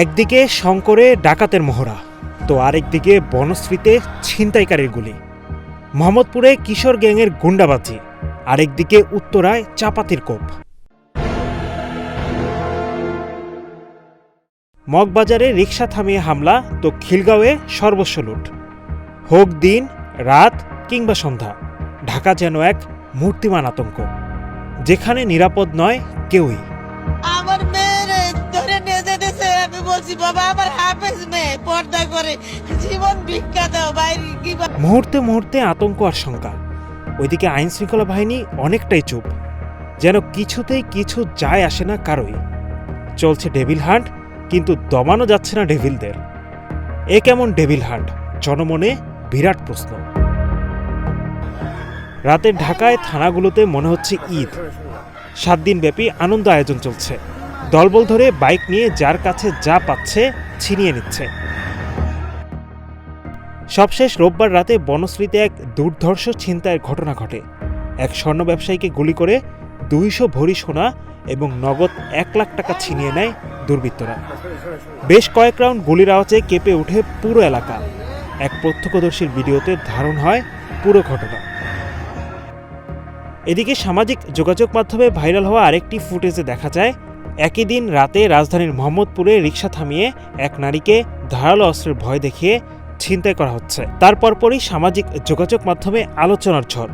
একদিকে শঙ্করে ডাকাতের মহড়া তো আরেকদিকে বনশ্রীতে ছিনতাইকারীর গুলি। মোহাম্মদপুরে কিশোর গ্যাংয়ের গুন্ডাবাজি, আরেকদিকে উত্তরায় চাপাতির কোপ। মগবাজারে রিকশা থামিয়ে হামলা, তো খিলগাঁওয়ে সর্বস্ব লুট। হোক দিন, রাত কিংবা সন্ধ্যা, ঢাকা যেন এক মূর্তিমান আতঙ্ক। যেখানে নিরাপদ নয় কেউই। বলছি, বাবা, আমার হাফেজ মেয়ে, পর্দা করে জীবন ভিক্ষা বাইরে কি মুহূর্তে মুহূর্তে আতঙ্ক আর শঙ্কা। ওইদিকে আইন শৃঙ্খলা বাহিনী অনেকটাই চুপ। যেন কিছুতেই কিছু যায় আসে না কারোই। চলছে ডেভিল হান্ট, কিন্তু দমানো যাচ্ছে না ডেভিলদের। এ কেমন ডেভিল হান্ট? জনমনে বিরাট প্রশ্ন। রাতের ঢাকায় থানাগুলোতে মনে হচ্ছে ঈদ। সাত দিনব্যাপী আনন্দ আয়োজন চলছে। দলবল ধরে বাইক নিয়ে যার কাছে যা পাচ্ছে ছিনিয়ে নিচ্ছে। সবশেষ রোববার রাতে বনশ্রীতে এক দুর্ধর্ষ ছিনতাইয়ের ঘটনা ঘটে। এক স্বর্ণ ব্যবসায়ীকে গুলি করে দুইশো ভরি সোনা এবং নগদ এক লাখ টাকা ছিনিয়ে নেয় দুর্বৃত্তরা। বেশ কয়েক রাউন্ড গুলির আওয়াজে কেঁপে ওঠে পুরো এলাকা। এক প্রত্যক্ষদর্শীর ভিডিওতে ধারণ হয় পুরো ঘটনা। এদিকে সামাজিক যোগাযোগ মাধ্যমে ভাইরাল হওয়া আরেকটি ফুটেজে দেখা যায় একই দিন রাতে রাজধানীর মোহাম্মদপুরে রিকশা থামিয়ে এক নারীকে ধারালো অস্ত্রের ভয় দেখিয়ে ছিনতাই করা হচ্ছে। তার পরপরই সামাজিক যোগাযোগ মাধ্যমে আলোচনার ঝড়।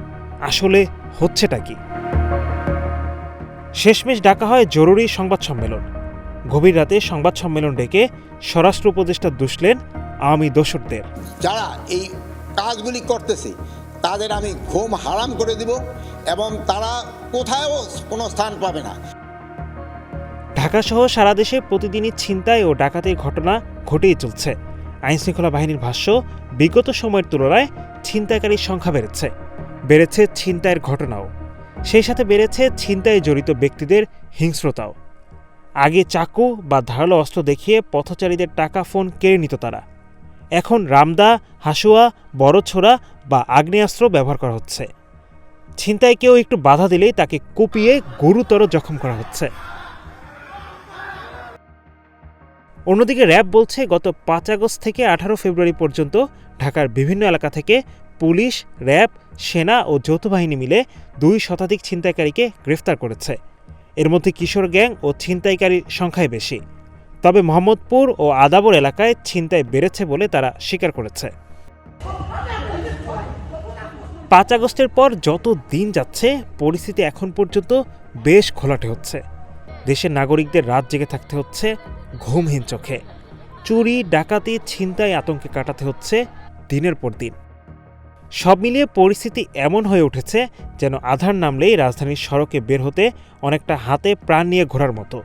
আসলে হচ্ছেটা কি? শেষমেশ ডাকা হয় জরুরি সংবাদ সম্মেলন। গভীর রাতে সংবাদ সম্মেলন ডেকে স্বরাষ্ট্র উপদেষ্টা দুষলেন আওয়ামী দোসরদের যারা এই কাজগুলি করতেছে, তাদের আমি ঘুম হারাম করে দিব এবং তারা কোথায়ও কোনো স্থান পাবে না। ঢাকাসহ সারা দেশে প্রতিদিনই ছিনতাই ও ডাকাতির ঘটনা ঘটেই চলছে। আইনশৃঙ্খলা বাহিনীর ভাষ্য, বিগত সময়ের তুলনায় ছিনতাইকারীর সংখ্যা বেড়েছে। বেড়েছে ছিনতাইয়ের ঘটনাও। সেই সাথে বেড়েছে ছিনতাইয়ে জড়িত ব্যক্তিদের হিংস্রতাও। আগে চাকু বা ধারালো অস্ত্র দেখিয়ে পথচারীদের টাকা ফোন কেড়ে নিত তারা। এখন রামদা, হাসুয়া বড় ছোড়া বা আগ্নেয়াস্ত্র ব্যবহার করা হচ্ছে। ছিনতাই কেউ একটু বাধা দিলেই তাকে কুপিয়ে গুরুতর জখম করা হচ্ছে। অন্যদিকে র্যাব বলছে গত পাঁচ আগস্ট থেকে আঠারো ফেব্রুয়ারি পর্যন্ত ঢাকার বিভিন্ন এলাকা থেকে পুলিশ, র্যাব, সেনা ও যৌথ বাহিনী মিলে দুই শতাধিক ছিনতাইকারীকে গ্রেফতার করেছে। এর মধ্যে কিশোর গ্যাং ও ছিনতাইকারীর সংখ্যাই বেশি। তবে মোহাম্মদপুর ও আদাবর এলাকায় ছিনতাই বেড়েছে বলে তারা স্বীকার করেছে। পাঁচ আগস্টের পর যত দিন যাচ্ছে, পরিস্থিতি এখন পর্যন্ত বেশ ঘোলাটে হচ্ছে। দেশের নাগরিকদের রাত জেগে থাকতে হচ্ছে ঘুমহীন চোখে। চুরি, ডাকাতি, ছিনতাই আতঙ্কে কাটাতে হচ্ছে দিনের পর দিন। সব মিলিয়ে পরিস্থিতি এমন হয়ে উঠেছে যেন আধার নামলেই রাজধানীর সড়কে বের হতে অনেকটা হাতে প্রাণ নিয়ে ঘোরার মতো।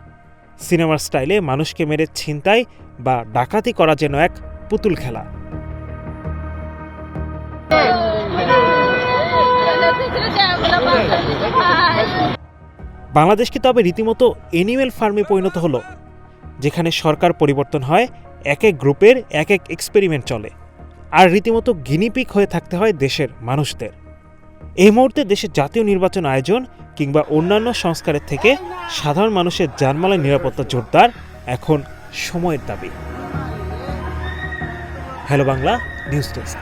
সিনেমার স্টাইলে মানুষকে মেরে ছিনতাই বা ডাকাতি করা যেন এক পুতুল খেলা। বাংলাদেশ কি তবে রীতিমতো এনিমেল ফার্মে পরিণত হলো? যেখানে সরকার পরিবর্তন হয়, এক এক গ্রুপের এক এক এক্সপেরিমেন্ট চলে। আর রীতিমতো গিনিপিক হয়ে থাকতে হয় দেশের মানুষদের। এই মুহূর্তে দেশের জাতীয় নির্বাচন আয়োজন কিংবা অন্যান্য সংস্কারের থেকে সাধারণ মানুষের জানমালের নিরাপত্তা জোরদার এখন সময়ের দাবি। Hello Bangla, news desk.